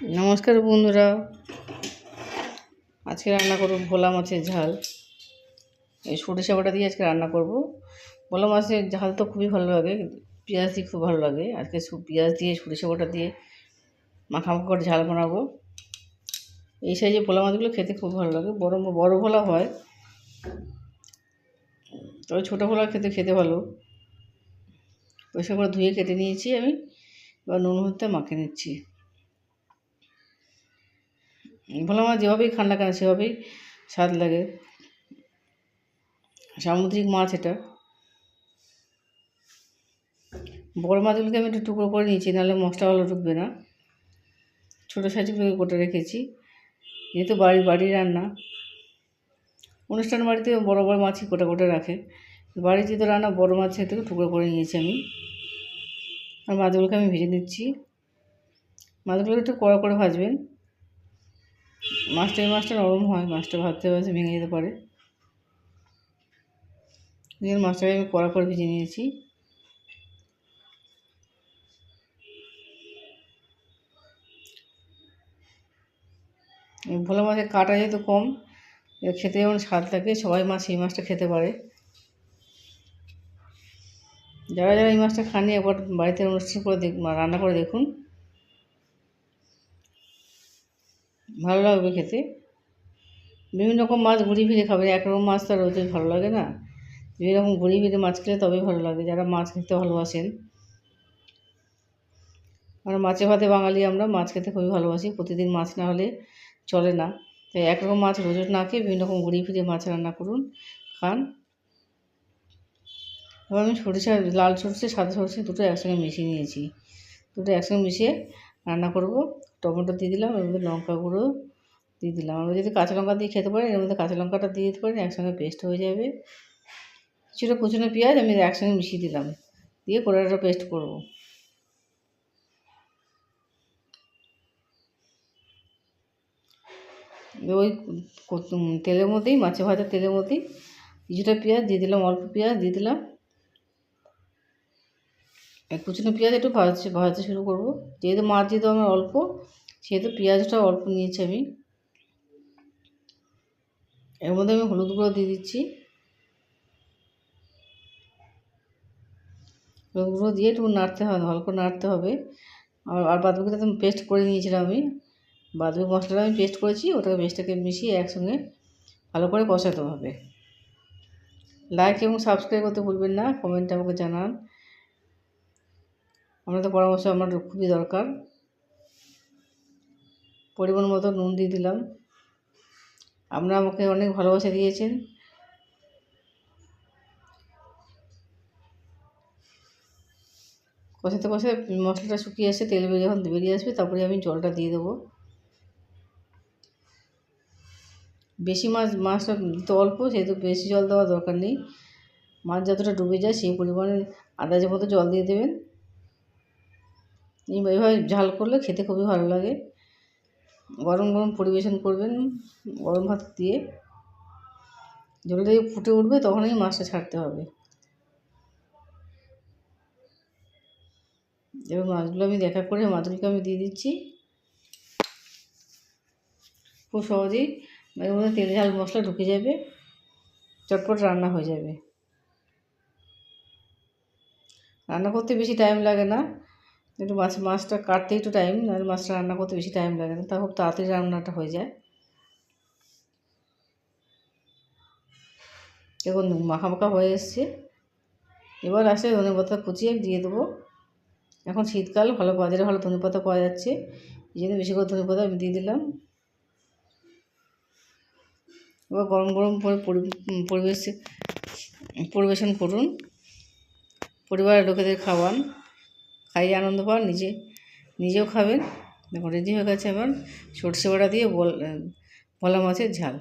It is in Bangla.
নমস্কার বন্ধুরা। আজকে রান্না করব ভোলা মাছের ঝাল। এই সরিষা বাটা দিয়ে আজকে রান্না করব। ভোলা মাছের ঝাল তো খুবই ভালো লাগে পেঁয়াজ দিয়ে খুব ভালো লাগে। আজকে পেঁয়াজ দিয়ে, সরিষা বাটা দিয়ে মাখামাখা করে ঝাল বানাবো। এই সাইজে ভোলা মাছগুলো খেতে খুব ভালো লাগে। বড় বড় ভোলা হয়। তবে ছোটো ভোলা খেতে খেতে ভালো। পয়সা করে ধুয়ে কেটে নিয়েছি আমি। এবার নুন হতে মাখে নিচ্ছি। ভোলা মাছ যেভাবেই খান না কেন, সেভাবেই স্বাদ লাগে। সামুদ্রিক মাছ এটা। বড় মাছগুলোকে আমি একটু টুকরো করে নিয়েছি, নাহলে মশলা ভালো ঢুকবে না। ছোটো সাইজগুলোকে কোটে রেখেছি। যেহেতু বাড়ি, বাড়ির রান্না। অনুষ্ঠান বাড়িতে বড় বড় মাছই কোটা কোটে রাখে। বাড়িতে তো রান্না, বড় মাছ থেকে টুকরো করে নিয়েছি আমি। আর মাছগুলোকে আমি ভেজে নিচ্ছি। মাছগুলো একটু কড়া করে ভাজবেন। মাছটা এই মাছটা নরম হয় মাছটা ভাজতে ভাজতে ভেঙে যেতে পারে। জন্য মাছটাকে আমি কড়া করে ভেজে নিয়েছি। ভোলা মাছের কাটা যেহেতু কম খেতে যেমন স্বাদ থাকে সবাই মাছ এই মাছটা খেতে পারে। যারা যারা এই মাছটা খাননি, একবার বাড়িতে অনুষ্ঠান করে দেখ রান্না করে দেখুন। ভালো লাগবে খেতে। বিভিন্ন রকম মাছ ঘুরি ফিরে খাবে, একরকম মাছ তো রোজ ভালো লাগে না। বিভিন্ন রকম ঘুরি ফিরে মাছ খেলে তবেই ভালো লাগে, যারা মাছ খেতে ভালোবাসেন। আমরা মাছে ভাতে বাঙালি, আমরা মাছ খেতে খুবই ভালোবাসি, প্রতিদিন মাছ না হলে চলে না। তাই একরকম মাছ রোজ না খেয়ে বিভিন্ন রকম ঘুরি ফিরে মাছ রান্না করুন, খান। এবার আমি সরিষা, লাল সরষে, সাদা সরষে দুটো একসঙ্গে মিশিয়ে নিয়েছি। দুটো একসঙ্গে মিশিয়ে রান্না করব। টমেটো দিয়ে দিলাম, এর মধ্যে লঙ্কা গুঁড়ো দিয়ে দিলাম। আমরা যদি কাঁচা লঙ্কা দিয়ে খেতে পারি, এর মধ্যে কাঁচা লঙ্কাটা দিয়ে দিতে পারেন একসঙ্গে পেস্ট হয়ে যাবে। কিছুটা কুচুনো পেঁয়াজ আমি একসঙ্গে মিশিয়ে দিলাম, দিয়ে কোড়াটা পেস্ট করব। ওই তেলের মধ্যেই মাছে ভাজা তেলের মধ্যেই কিছুটা পেঁয়াজ দিয়ে দিলাম, অল্প পেঁয়াজ দিয়ে দিলাম। কুচনো পেঁয়াজ একটু ভাজতে ভাজতে শুরু করব। যেহেতু মাছ যেহেতু আমার অল্প, সেহেতু পেঁয়াজটা অল্প নিয়েছি আমি। এর মধ্যে আমি হলুদ গুঁড়ো দিয়ে দিচ্ছি। হলুদ গুঁড়ো দিয়ে একটু নাড়তে হবে করে নাড়তে হবে। আর আর বাদবাকিটা তো পেস্ট করে নিয়েছিলাম আমি। বাদবাকি মশলাটা আমি পেস্ট করেছি, ওটাকে পেস্টটাকে মিশিয়ে একসঙ্গে ভালো করে কষাতে হবে। লাইক এবং সাবস্ক্রাইব করতে ভুলবেন না কমেন্টে আমাকে জানান। আপনাদের পরামর্শ আমার খুবই দরকার। পরিমাণ মতো নুন দিয়ে দিলাম। আপনারা আমাকে অনেক ভালোবাসা দিয়েছেন। কষাতে কষাতে মশলাটা শুকিয়ে আসে তেল বেরিয়ে যখন বেরিয়ে আসবে, তারপরে আমি জলটা দিয়ে দেবো। বেশি মাছ মাছটা তো অল্প সেহেতু বেশি জল দেওয়ার দরকার নেই। মাছ যতটা ডুবে যায়, সেই পরিমাণে আন্দাজের মতো জল দিয়ে দেবেন। এইভাবে ঝাল করলে খেতে খুবই ভালো লাগে। গরম গরম পরিবেশন করবেন, গরম ভাত দিয়ে। জলটা দিয়ে ফুটে উঠবে তখনই মাছটা ছাড়তে হবে। এবার মাছগুলো আমি দেখা করে মাছগুলোকে আমি দিয়ে দিচ্ছি। খুব সহজেই এর মধ্যে তেল ঝাল মশলা ঢুকে যাবে, চটপট রান্না হয়ে যাবে। রান্না করতে বেশি টাইম লাগে না। একটু মাছ, মাছটা কাটতে একটু টাইম আর মাছটা রান্না করতে বেশি টাইম লাগে না। তা খুব তাড়াতাড়ি রান্নাটা হয়ে যায়। দেখুন, মাখা মাখা হয়ে এসছে। এবার আসে ধনে পাতা কুচিয়ে দিয়ে দেবো। এখন শীতকাল, ভালো বাজারে ভালো ধনে পাতা পাওয়া যাচ্ছে। এই জন্য বেশি করে ধনে পাতা আমি দিয়ে দিলাম। এবার গরম গরম করে পরিবেশ, পরিবেশন করুন। পরিবারের লোকেদের খাওয়ান। খাইয়ে আনন্দ পান নিজে, নিজেও খাবেন। দেখুন, রেডি হয়ে গেছে আমার সর্ষে বাটা দিয়ে বল ভোলা মাছের ঝাল।